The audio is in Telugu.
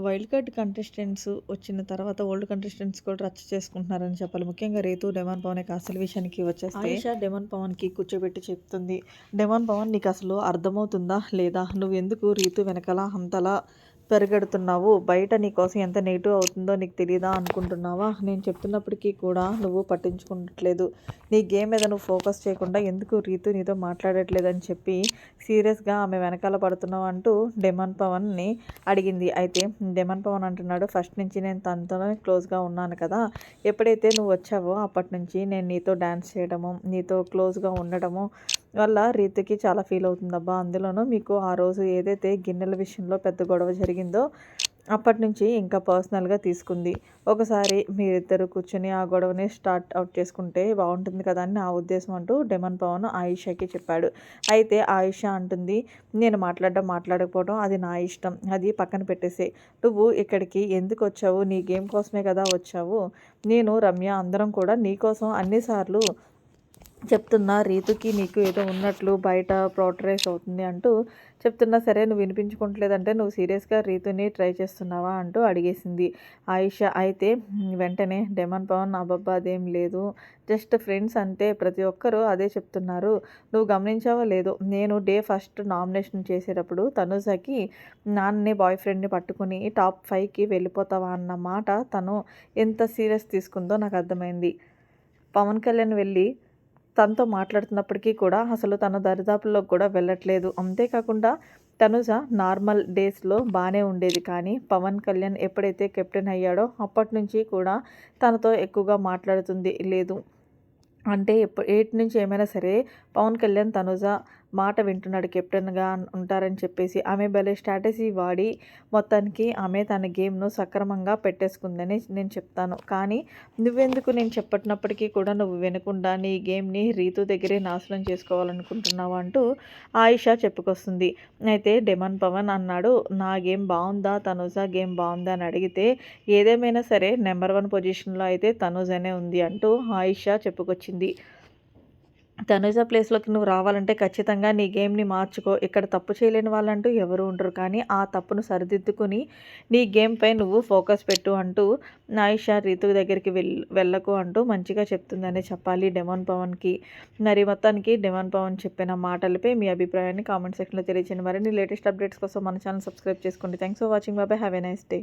వైల్డ్ కార్డ్ కంటెస్టెంట్స్ వచ్చిన తర్వాత ఓల్డ్ కంటెస్టెంట్స్ కూడా రచ్చ చేసుకుంటున్నారని చెప్పాలి. ముఖ్యంగా రీతు డెమాన్ పవన్ అసలు విషయానికి వచ్చేస్తే ఆయిషా డెమాన్ పవన్కి కూర్చోబెట్టి చెప్తుంది. డెమాన్ పవన్ నీకు అసలు అర్థమవుతుందా లేదా? నువ్వు ఎందుకు రీతు వెనకాల అంతలా పరిగెడుతున్నావు? బయట నీకోసం ఎంత నెగిటివ్ అవుతుందో నీకు తెలియదా అనుకుంటున్నావా? నేను చెప్తున్నప్పటికీ కూడా నువ్వు పట్టించుకోవట్లేదు నీ గేమ్ మీద నువ్వు ఫోకస్ చేయకుండా ఎందుకు రీతు నీతో మాట్లాడట్లేదని చెప్పి సీరియస్గా ఆమె వెనకాల పడుతున్నావు అంటూ డెమన్ పవన్ని అడిగింది. అయితే డెమన్ పవన్ అంటున్నాడు ఫస్ట్ నుంచి నేను తనతోనే క్లోజ్గా ఉన్నాను కదా. ఎప్పుడైతే నువ్వు వచ్చావో అప్పటి నుంచి నేను నీతో డ్యాన్స్ చేయడము నీతో క్లోజ్గా ఉండడము వల్ల రీతికి చాలా ఫీల్ అవుతుందబ్బా. అందులోనూ మీకు ఆ రోజు ఏదైతే గిన్నెల విషయంలో పెద్ద గొడవ జరిగిందో అప్పటి నుంచి ఇంకా పర్సనల్గా తీసుకుంది. ఒకసారి మీరిద్దరు కూర్చొని ఆ గొడవని స్టార్ట్ అవుట్ చేసుకుంటే బాగుంటుంది కదా అని నా ఉద్దేశం అంటూ డెమన్ పవన్ ఆయిషాకి చెప్పాడు. అయితే ఆయిష అంటుంది నేను మాట్లాడడం మాట్లాడకపోవడం అది నా ఇష్టం. అది పక్కన పెట్టేసే. నువ్వు ఇక్కడికి ఎందుకు వచ్చావు? నీ గేమ్ కోసమే కదా వచ్చావు. నేను రమ్య అందరం కూడా నీకోసం అన్నిసార్లు చెప్తున్నా రీతుకి నీకు ఏదో ఉన్నట్లు బయట ప్రోటరైజ్ అవుతుంది అంటూ చెప్తున్నా సరే నువ్వు వినిపించుకోవట్లేదంటే నువ్వు సీరియస్గా రీతుని ట్రై చేస్తున్నావా అంటూ అడిగేసింది ఆయుష. అయితే వెంటనే డెమన్ పవన్ అబ్బబ్బా అదేం లేదు. జస్ట్ ఫ్రెండ్స్ అంటే ప్రతి ఒక్కరూ అదే చెప్తున్నారు. నువ్వు గమనించావా లేదు నేను డే ఫస్ట్ నామినేషన్ చేసేటప్పుడు తనుజకి నాన్నని బాయ్ ఫ్రెండ్ని పట్టుకుని టాప్ ఫైవ్కి వెళ్ళిపోతావా అన్న మాట తను ఎంత సీరియస్ తీసుకుందో నాకు అర్థమైంది. పవన్ కళ్యాణ్ వెళ్ళి తనతో మాట్లాడుతున్నప్పటికీ కూడా అసలు తన దరిదాపుల్లోకి కూడా వెళ్ళట్లేదు. అంతేకాకుండా తనుజ నార్మల్ డేస్లో బాగానే ఉండేది. కానీ పవన్ కళ్యాణ్ ఎప్పుడైతే కెప్టెన్ అయ్యాడో అప్పటి నుంచి కూడా తనతో ఎక్కువగా మాట్లాడుతుంది. లేదు అంటే ఎప్పుడు ఏటి నుంచి ఏమైనా సరే పవన్ కళ్యాణ్ తనుజ మాట వింటున్నాడు కెప్టెన్గా ఉంటారని చెప్పేసి. ఆమె భలే స్ట్రాటజీ వాడి మొత్తానికి ఆమె తన గేమ్ను సక్రమంగా పెట్టేసుకుందని నేను చెప్తాను. కానీ నువ్వెందుకు నేను చెప్పటినప్పటికీ కూడా నువ్వు వినకుండా నీ గేమ్ని రీతు దగ్గరే నాశనం చేసుకోవాలనుకుంటున్నావు అంటూ ఆయిషా చెప్పుకొస్తుంది. అయితే డెమన్ పవన్ అన్నాడు నా గేమ్ బాగుందా తనుజ గేమ్ బాగుందా అని అడిగితే ఏదేమైనా సరే నెంబర్ వన్ పొజిషన్లో అయితే తనుజనే ఉంది అంటూ ఆయిషా చెప్పుకొచ్చింది. తనుజ ప్లేస్లోకి నువ్వు రావాలంటే ఖచ్చితంగా నీ గేమ్ని మార్చుకో. ఇక్కడ తప్పు చేయలేని వాళ్ళంటూ ఎవరు ఉండరు. కానీ ఆ తప్పును సరిదిద్దుకుని నీ గేమ్పై నువ్వు ఫోకస్ పెట్టు అంటూ నాయిషా రీతు దగ్గరికి వెళ్ వెళ్ళకు అంటూ మంచిగా చెప్తుందనే చెప్పాలి డెమాన్ పవన్కి. మరి మొత్తానికి డెమాన్ పవన్ చెప్పిన మాటలపై మీ అభిప్రాయాన్ని కామెంట్ సెక్షన్లో తెలియచేయండి. మరిన్ని లేటెస్ట్ అప్డేట్స్ కోసం మన ఛానల్ సబ్స్క్రైబ్ చేసుకోండి. Thanks for watching. బాబాయ్ హ్యావ్ ఎ నైస్ డే.